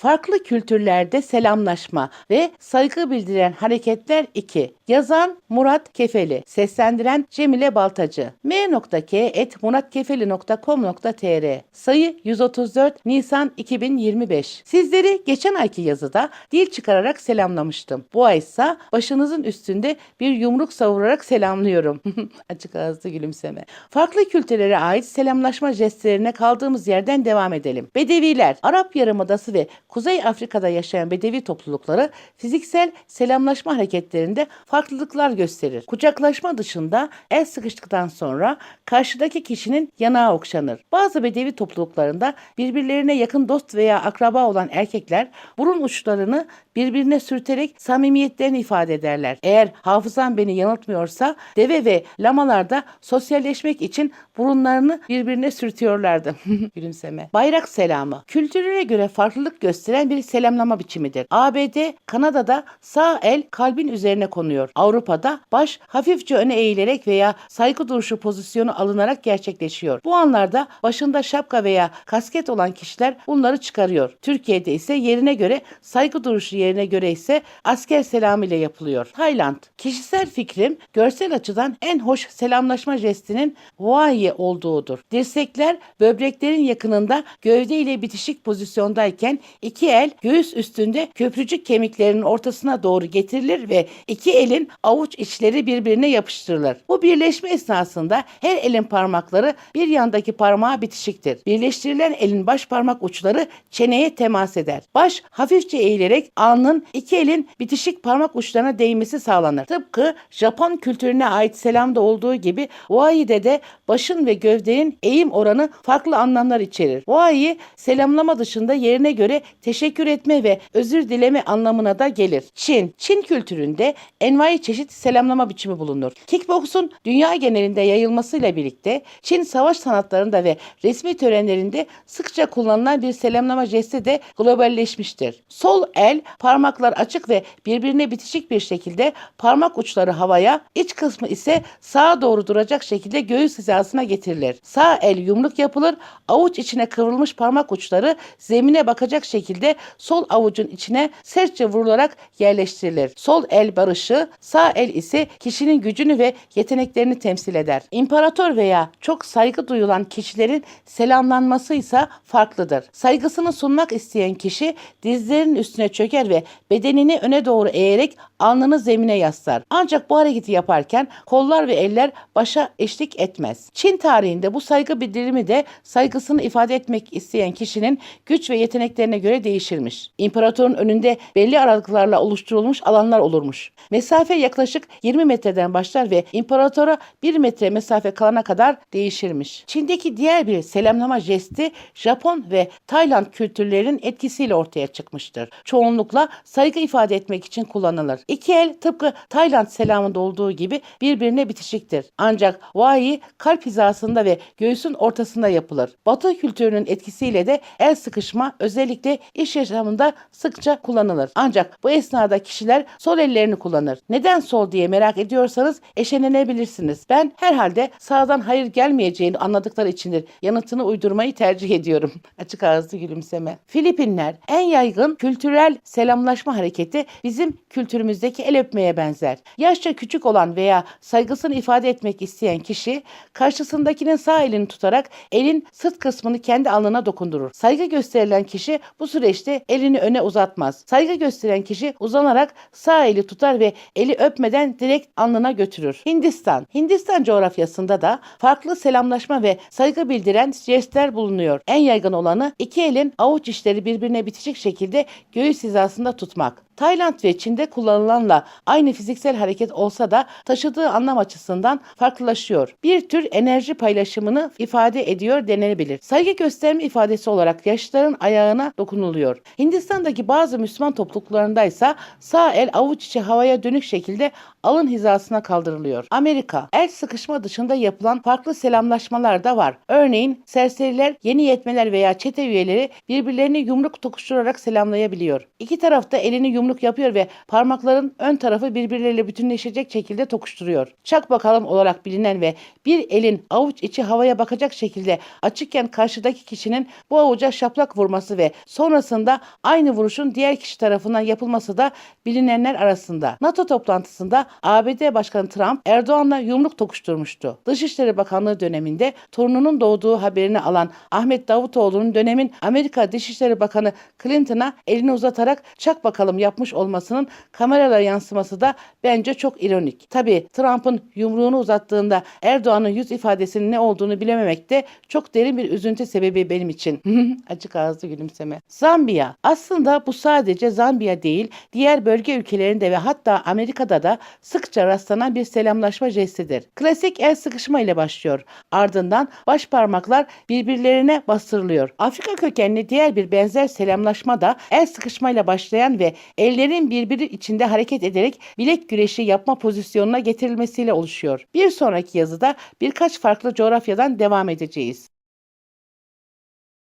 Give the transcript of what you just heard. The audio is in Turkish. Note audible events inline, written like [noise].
Farklı kültürlerde selamlaşma ve saygı bildiren hareketler 2. Yazan Murat Kefeli, seslendiren Cemile Baltacı. m.k.muratkefeli.com.tr Sayı 134 Nisan 2025. Sizleri geçen ayki yazıda dil çıkararak selamlamıştım. Bu ay ise başınızın üstünde bir yumruk savurarak selamlıyorum. [laughs] Açık ağızlı gülümseme. Farklı kültürlere ait selamlaşma jestlerine kaldığımız yerden devam edelim. Bedeviler, Arap Yarımadası ve Kuzey Afrika'da yaşayan Bedevi toplulukları fiziksel selamlaşma hareketlerinde farklılıklar gösterir. Kucaklaşma dışında el sıkıştıktan sonra karşıdaki kişinin yanağı okşanır. Bazı Bedevi topluluklarında birbirlerine yakın dost veya akraba olan erkekler burun uçlarını birbirine sürterek samimiyetlerini ifade ederler. Eğer hafızam beni yanıltmıyorsa deve ve lamalarda sosyalleşmek için burunlarını birbirine sürtüyorlardı. [laughs] Gülümseme. Bayrak selamı. Kültürlere göre farklılık gösteren bir selamlama biçimidir. ABD, Kanada'da sağ el kalbin üzerine konuyor. Avrupa'da baş hafifçe öne eğilerek veya saygı duruşu pozisyonu alınarak gerçekleşiyor. Bu anlarda başında şapka veya kasket olan kişiler bunları çıkarıyor. Türkiye'de ise yerine göre saygı duruşu yerine göre ise asker selamı ile yapılıyor. Tayland. Kişisel fikrim görsel açıdan en hoş selamlaşma jestinin Hawaii olduğudur. Dirsekler böbreklerin yakınında gövde ile bitişik pozisyondayken iki el göğüs üstünde köprücük kemiklerinin ortasına doğru getirilir ve iki elin avuç içleri birbirine yapıştırılır. Bu birleşme esnasında her elin parmakları bir yandaki parmağa bitişiktir. Birleştirilen elin baş parmak uçları çeneye temas eder. Baş hafifçe eğilerek alnın iki elin bitişik parmak uçlarına değmesi sağlanır. Tıpkı Japon kültürüne ait selamda olduğu gibi Hawaii'de de başın ve gövdenin eğim oranı farklı anlamlar içerir. Hawai'i selamlama dışında yerine göre teşekkür etme ve özür dileme anlamına da gelir. Çin. Çin kültüründe envai çeşit selamlama biçimi bulunur. Kickboksun dünya genelinde yayılmasıyla birlikte Çin savaş sanatlarında ve resmi törenlerinde sıkça kullanılan bir selamlama jesti de globalleşmiştir. Sol el parmaklar açık ve birbirine bitişik bir şekilde parmak uçları havaya, iç kısmı ise sağa doğru duracak şekilde göğüs hizasına getirilir. Sağ el yumruk yapılır, avuç içine kıvrılmış parmak uçları zemine bakacak şekilde sol avucun içine sertçe vurularak yerleştirilir. Sol el barışı, sağ el ise kişinin gücünü ve yeteneklerini temsil eder. İmparator veya çok saygı duyulan kişilerin selamlanması ise farklıdır. Saygısını sunmak isteyen kişi dizlerinin üstüne çöker ve bedenini öne doğru eğerek alnını zemine yaslar. Ancak bu hareketi yaparken kollar ve eller başa eşlik etmez. Çin tarihinde bu saygı bildirimi de saygısını ifade etmek isteyen kişinin güç ve yeteneklerine göre değişirmiş. İmparatorun önünde belli aralıklarla oluşturulmuş alanlar olurmuş. Mesafe yaklaşık 20 metreden başlar ve imparatora 1 metre mesafe kalana kadar değişirmiş. Çin'deki diğer bir selamlama jesti Japon ve Tayland kültürlerinin etkisiyle ortaya çıkmıştır. Çoğunlukla saygı ifade etmek için kullanılır. İki el tıpkı Tayland selamında olduğu gibi birbirine bitişiktir. Ancak Wai kalp hizasında ve göğsün ortasında yapılır. Batı kültürünün etkisiyle de el sıkışma özellikle iş yaşamında sıkça kullanılır. Ancak bu esnada kişiler sol ellerini kullanır. Neden sol diye merak ediyorsanız eşelenebilirsiniz. Ben herhalde sağdan hayır gelmeyeceğini anladıkları içindir. Yanıtını uydurmayı tercih ediyorum. [laughs] Açık ağızlı gülümseme. Filipinler en yaygın kültürel selamlaşma hareketi bizim kültürümüzdeki el öpmeye benzer. Yaşça küçük olan veya saygısını ifade etmek isteyen kişi karşısındakinin sağ elini tutarak elin sırt kısmını kendi alnına dokundurur. Saygı gösterilen kişi bu süreçte elini öne uzatmaz. Saygı gösteren kişi uzanarak sağ eli tutar ve eli öpmeden direkt alnına götürür. Hindistan. Hindistan coğrafyasında da farklı selamlaşma ve saygı bildiren jestler bulunuyor. En yaygın olanı iki elin avuç içleri birbirine bitişik şekilde göğüs hizasında tutmak. Tayland ve Çin'de kullanılanla aynı fiziksel hareket olsa da taşıdığı anlam açısından farklılaşıyor. Bir tür enerji paylaşımını ifade ediyor denenebilir. Saygı gösterme ifadesi olarak yaşlıların ayağına dokunuluyor. Hindistan'daki bazı Müslüman topluluklarında ise sağ el avuç içi havaya dönük şekilde alın hizasına kaldırılıyor. Amerika, el sıkışma dışında yapılan farklı selamlaşmalar da var. Örneğin serseriler, yeni yetmeler veya çete üyeleri birbirlerini yumruk tokuşturarak selamlayabiliyor. İki tarafta elini yumruk yumruk yapıyor ve parmakların ön tarafı birbirleriyle bütünleşecek şekilde tokuşturuyor. Çak bakalım olarak bilinen ve bir elin avuç içi havaya bakacak şekilde açıkken karşıdaki kişinin bu avuca şaplak vurması ve sonrasında aynı vuruşun diğer kişi tarafından yapılması da bilinenler arasında. NATO toplantısında ABD Başkanı Trump Erdoğan'la yumruk tokuşturmuştu. Dışişleri Bakanlığı döneminde torununun doğduğu haberini alan Ahmet Davutoğlu'nun dönemin Amerika Dışişleri Bakanı Clinton'a elini uzatarak çak bakalım yapmış olmasının kameralara yansıması da bence çok ironik. Tabi Trump'ın yumruğunu uzattığında Erdoğan'ın yüz ifadesinin ne olduğunu bilememek de çok derin bir üzüntü sebebi benim için. [laughs] Açık ağızlı gülümseme. Zambiya. Aslında bu sadece Zambiya değil, diğer bölge ülkelerinde ve hatta Amerika'da da sıkça rastlanan bir selamlaşma jestidir. Klasik el sıkışma ile başlıyor. Ardından baş parmaklar birbirlerine bastırılıyor. Afrika kökenli diğer bir benzer selamlaşma da el sıkışmayla başlayan ve ellerin birbiri içinde hareket ederek bilek güreşi yapma pozisyonuna getirilmesiyle oluşuyor. Bir sonraki yazıda birkaç farklı coğrafyadan devam edeceğiz.